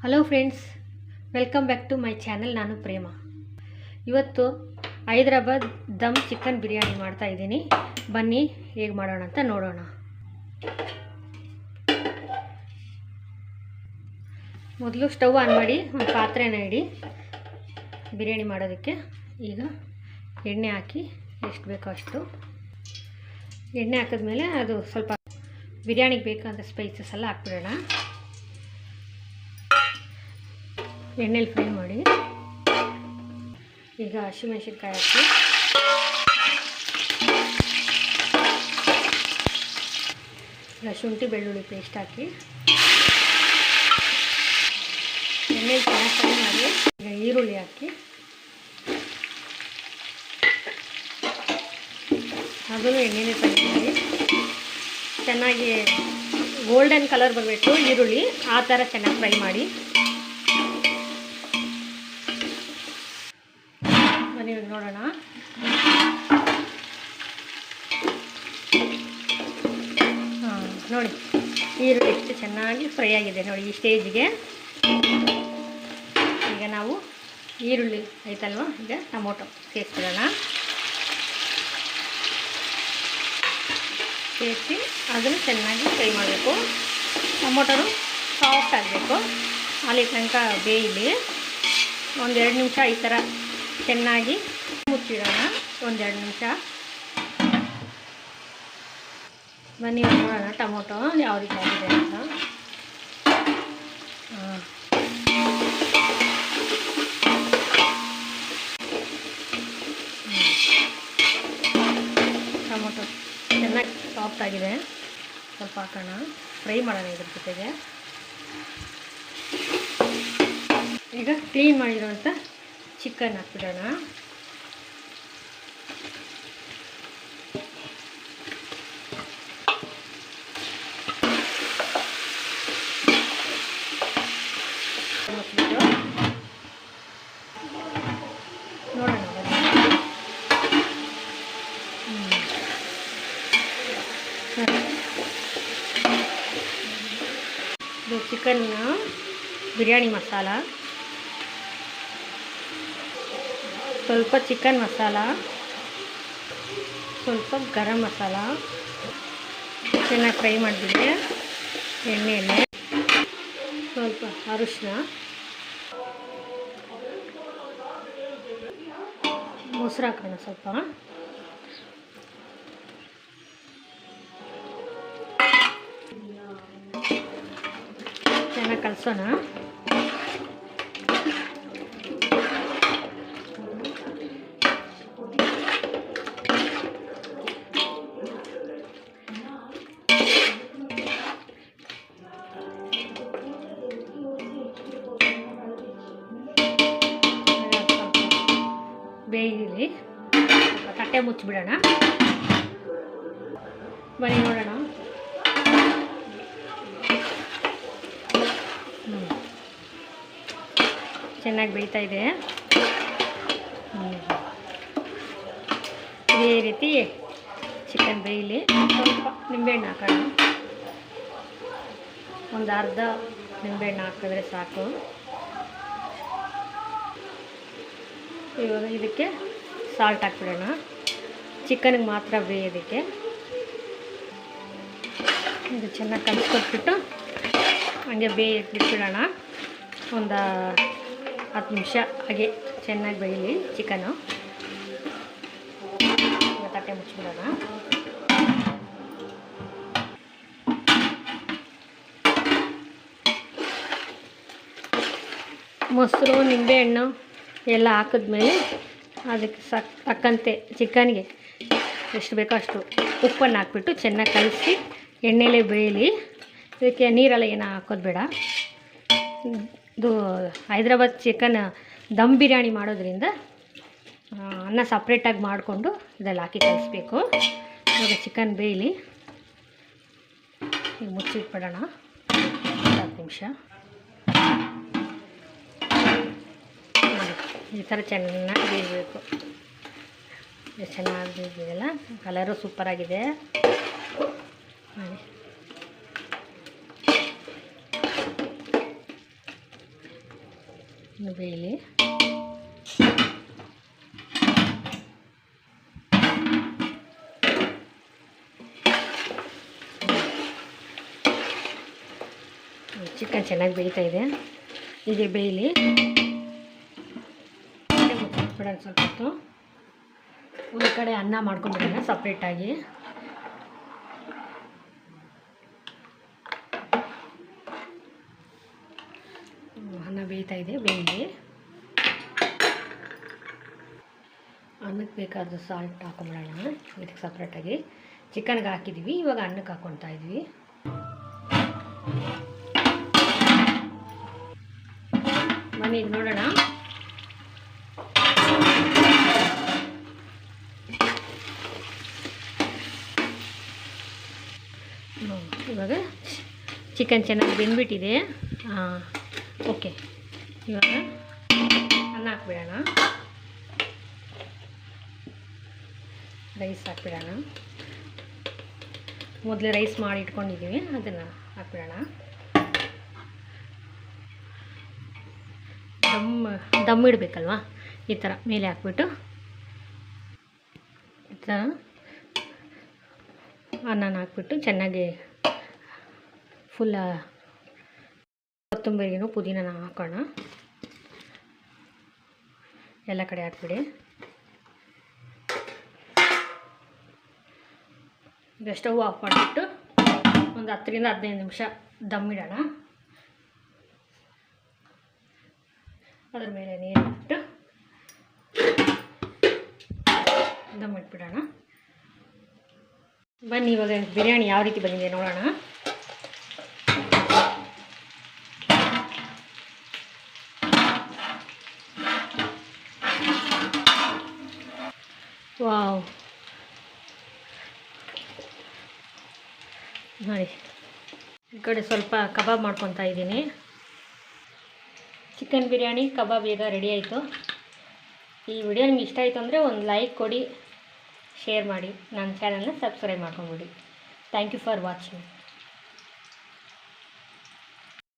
Hello friends welcome back to my channel ನಾನು ಪ್ರೇಮ. ಇವತ್ತು ಹೈದ್ರಾಬಾದ್ ದಮ್ chicken biryani ಮಾಡ್ತಾ ಇದ್ದೀನಿ. ಬನ್ನಿ, ಹೇಗೆ ಮಾಡೋಣ ಅಂತ ನೋಡೋಣ. ಮೊದಲು ಸ್ಟವ್ ಆನ್ ಮಾಡಿ ಒಂದು ಪಾತ್ರೆನ ಇಡಿ, ಬಿರಿಯಾನಿ ಮಾಡೋದಕ್ಕೆ. ಈಗ ಎಣ್ಣೆ ಹಾಕಿ, ಎಷ್ಟು ಬೇಕೋ ಅಷ್ಟು. ಎಣ್ಣೆ ಹಾಕಿದ್ಮೇಲೆ ಅದು ಸ್ವಲ್ಪ ಬಿರಿಯಾನಿಗೆ ಬೇಕಾದ ಸ್ಪೈಸಸ್ ಎಲ್ಲ ಹಾಕ್ಬಿಡೋಣ. ಎಣ್ಣೆಲಿ ಫ್ರೈ ಮಾಡಿ ಈಗ ಹಸಿಮೆಣ್ಸಿನ್ಕಾಯಿ ಹಾಕಿ. ಈಗ ಶುಂಠಿ ಬೆಳ್ಳುಳ್ಳಿ ಪೇಸ್ಟ್ ಹಾಕಿ. ಎಣ್ಣೆಲಿ ಚೆನ್ನಾಗಿ ಫ್ರೈ ಮಾಡಿ ಈಗ ಈರುಳ್ಳಿ ಹಾಕಿ. ಅದನ್ನು ಎಣ್ಣೆನೇ ಫ್ರೈ ಮಾಡಿ. ಚೆನ್ನಾಗಿ ಗೋಲ್ಡನ್ ಕಲರ್ ಬರಬೇಕು ಈರುಳ್ಳಿ, ಆ ಥರ ಚೆನ್ನಾಗಿ ಫ್ರೈ ಮಾಡಿ. ಬನ್ನಿ ನೋಡೋಣ. ಹಾಂ, ನೋಡಿ. ಈರುಳ್ಳಿ ಎಷ್ಟು ಚೆನ್ನಾಗಿ ಫ್ರೈ ಆಗಿದೆ ನೋಡಿ ಈ ಸ್ಟೇಜ್ಗೆ ಈಗ ನಾವು ಈರುಳ್ಳಿ ಐತಲ್ವ ಈಗ ಟೊಮೊಟೊ ಸೇರಿಸ್ಬಿಡೋಣ ಸೇರಿಸಿ ಅದನ್ನು ಚೆನ್ನಾಗಿ ಫ್ರೈ ಮಾಡಬೇಕು. ಟೊಮೊಟೊನು ಸಾಫ್ಟ್ ಆಗಬೇಕು. ಅಲ್ಲಿ ತನಕ ಬೇಯಲಿ. ಒಂದೆರಡು ನಿಮಿಷ ಈ ಥರ ಚೆನ್ನಾಗಿ ಮುಚ್ಚಿಡೋಣ. ಒಂದೆರಡು ನಿಮಿಷ. ಬನ್ನಿ ಮಾಡೋಣ ಟೊಮೊಟೊ ಯಾವ ರೀತಿ ಆಗಿದೆ ಅಂತ. ಟೊಮೊಟೊ ಚೆನ್ನಾಗಿ ಸಾಫ್ಟ್ ಆಗಿದೆ. ಸ್ವಲ್ಪ ಹಾಕೋಣ. ಫ್ರೈ ಮಾಡೋಣ ಇದ್ರ ಜೊತೆಗೆ. ಈಗ ಕ್ಲೀನ್ ಮಾಡಿರೋಂಥ ಚಿಕನ್ ಹಾಕ್ಬಿಡೋಣ ಮುಚ್ಬಿಟ್ಟು ನೋಡೋಣ ಬನ್ನಿ. ಹ್ಮ್. ಸರಿ. ಇದು ಚಿಕನ್ನ ಬಿರಿಯಾನಿ ಮಸಾಲ ಸ್ವಲ್ಪ ಚಿಕನ್ ಮಸಾಲ, ಸ್ವಲ್ಪ ಗರಂ ಮಸಾಲ. ಚೆನ್ನಾಗಿ ಫ್ರೈ ಮಾಡಿಬಿಟ್ಟೆ ಎಣ್ಣೆಯಲ್ಲಿ ಸ್ವಲ್ಪ ಅರಿಶಿನ ಮೊಸರು ಹಾಕೋಣ ಸ್ವಲ್ಪ. ಚೆನ್ನಾಗಿ ಕಲಸೋಣ. ಬೇಯಲಿ. ತಟ್ಟೆ ಮುಚ್ಚಿಬಿಡೋಣ. ಬನ್ನಿ ನೋಡೋಣ. ಚೆನ್ನಾಗಿ ಬೇಯ್ತಾ ಇದೆ. ಇದೇ ರೀತಿ ಚಿಕನ್ ಬೇಯಲಿ. ಸ್ವಲ್ಪ ನಿಂಬೆಹಣ್ಣು ಹಾಕೋಣ. ಒಂದು ಅರ್ಧ ನಿಂಬೆಹಣ್ಣು ಹಾಕಿದ್ರೆ ಸಾಕು. ಇವಾಗ ಇದಕ್ಕೆ ಸಾಲ್ಟ್ ಹಾಕ್ಬಿಡೋಣ. ಚಿಕನ್ಗೆ ಮಾತ್ರ ಬೇಯೋದಕ್ಕೆ ಇದು ಚೆನ್ನಾಗಿ ಕಲಿಸ್ಕೊಟ್ಬಿಟ್ಟು ಹಂಗೆ ಬೇಯಕ್ಕೆ ಬಿಟ್ಬಿಡೋಣ ಒಂದು ಹತ್ತು ನಿಮಿಷ ಹಾಗೆ ಚೆನ್ನಾಗಿ ಬೇಯಲಿ ಚಿಕನು ತಟ್ಟೆ ಮುಚ್ಚಿಬಿಡೋಣ. ಮೊಸರು ನಿಂಬೆಹಣ್ಣು ಎಲ್ಲ ಹಾಕಿದ್ಮೇಲೆ ಅದಕ್ಕೆ ಸಕ್, ತಕ್ಕಂತೆ ಚಿಕನ್ಗೆ ಎಷ್ಟು ಬೇಕೋ ಅಷ್ಟು ಉಪ್ಪನ್ನು ಹಾಕ್ಬಿಟ್ಟು ಚೆನ್ನಾಗಿ ಕಲಸಿ ಎಣ್ಣೆಲೇ ಬೇಯಲಿ. ಇದಕ್ಕೆ ನೀರೆಲ್ಲ ಏನೂ ಹಾಕೋದು ಬೇಡ. ಇದು ಹೈದ್ರಾಬಾದ್ ಚಿಕನ್ ದಮ್ ಬಿರಿಯಾನಿ ಮಾಡೋದ್ರಿಂದ ಅನ್ನ ಸಪ್ರೇಟಾಗಿ ಮಾಡಿಕೊಂಡು ಇದರಲ್ಲಿ ಹಾಕಿ ಕಲಿಸ್ಬೇಕು. ಇವಾಗ ಚಿಕನ್ ಬೇಯಲಿ. ಈಗ ಮುಚ್ಚಿಟ್ಬಿಡೋಣ. ಹತ್ತು ನಿಮಿಷ ನೋಡಿ, ಈ ಥರ ಚೆನ್ನಾಗಿ ಬೇಯಬೇಕು ಎಷ್ಟು ಚೆನ್ನಾಗಿ ಬೇಯಿದೆಯಲ್ಲ ಕಲರು ಸೂಪರಾಗಿದೆ ಬೇಯಲಿ ಚಿಕನ್ ಚೆನ್ನಾಗಿ ಬೇಯ್ತಾ ಇದೆ. ಹೀಗೆ ಬೇಯಲಿ ಬಿಡೋಣ ಸ್ವಲ್ಪ ಹೊತ್ತು ಒಂದು ಕಡೆ ಅನ್ನ ಮಾಡ್ಕೊಂಡ್ಬಿಡೋಣ ಸಪ್ರೇಟಾಗಿ ಅನ್ನ ಬೇಯ್ತಾ ಇದೆ, ಬೇಯಲಿ. ಅನ್ನಕ್ಕೆ ಬೇಕಾದ ಸಾಲ್ಟ್ ಹಾಕೊಂಬಿಡೋಣ, ಇದಕ್ಕೆ ಸಪ್ರೇಟಾಗಿ ಚಿಕನ್ಗೆ ಹಾಕಿದ್ದೀವಿ ಇವಾಗ ಅನ್ನಕ್ಕೆ ಹಾಕ್ಕೊತಾ ಇದ್ವಿ. ಈಗ ನೋಡೋಣ. ಇವಾಗ ಚಿಕನ್ ಚೆನ್ನಾಗಿ ಬೆಂದ್ಬಿಟ್ಟಿದೆ. ಹಾಂ ಓಕೆ ಇವಾಗ ಅನ್ನ ಹಾಕ್ಬಿಡೋಣ. ರೈಸ್ ಹಾಕ್ಬಿಡೋಣ. ಮೊದಲೇ ರೈಸ್ ಮಾಡಿ ಇಟ್ಕೊಂಡಿದ್ದೀವಿ, ಅದನ್ನು ಹಾಕ್ಬಿಡೋಣ. ದಮ್ ದಮ್ ಇಡಬೇಕಲ್ವಾ? ಈ ಥರ ಮೇಲೆ ಹಾಕ್ಬಿಟ್ಟು. ಈ ಥರ ಅನ್ನನ ಹಾಕ್ಬಿಟ್ಟು ಚೆನ್ನಾಗಿ ಫುಲ್ಲ ಕೊತ್ತಂಬರಿನೂ ಪುದೀನ ಹಾಕೋಣ. ಎಲ್ಲ ಕಡೆ ಹಾಕ್ಬಿಡಿ. ಈಗ ಸ್ಟವ್ ಆಫ್ ಮಾಡಿಬಿಟ್ಟು ಒಂದು ಹತ್ತರಿಂದ ಹದಿನೈದು ನಿಮಿಷ ದಮ್ ಇಡೋಣ. ಅದ್ರ ಮೇಲೆ ನೀರು ಇಟ್ಟು ದಮ್ ಇಟ್ಬಿಡೋಣ. ಬನ್ನಿ ಇವಾಗ ಬಿರಿಯಾನಿ ಯಾವ ರೀತಿ ಬಂದಿದೆ ನೋಡೋಣ. ವಾವ್ ನೋಡಿ, ಈ ಕಡೆ ಸ್ವಲ್ಪ ಕಬಾಬ್ ಮಾಡ್ಕೊತಾ ಇದ್ದೀನಿ. ಚಿಕನ್ ಬಿರಿಯಾನಿ, ಕಬಾಬ್ ಈಗ ರೆಡಿ ಆಯಿತು. ಈ ವಿಡಿಯೋ ನಿಮ್ಗೆ ಇಷ್ಟ ಆಯಿತು ಅಂದರೆ ಒಂದು ಲೈಕ್ ಕೊಡಿ ಶೇರ್ ಮಾಡಿ, ನನ್ನ ಚಾನಲ್ನ ಸಬ್ಸ್ಕ್ರೈಬ್ ಮಾಡ್ಕೊಂಬಿಡಿ. Thank you for watching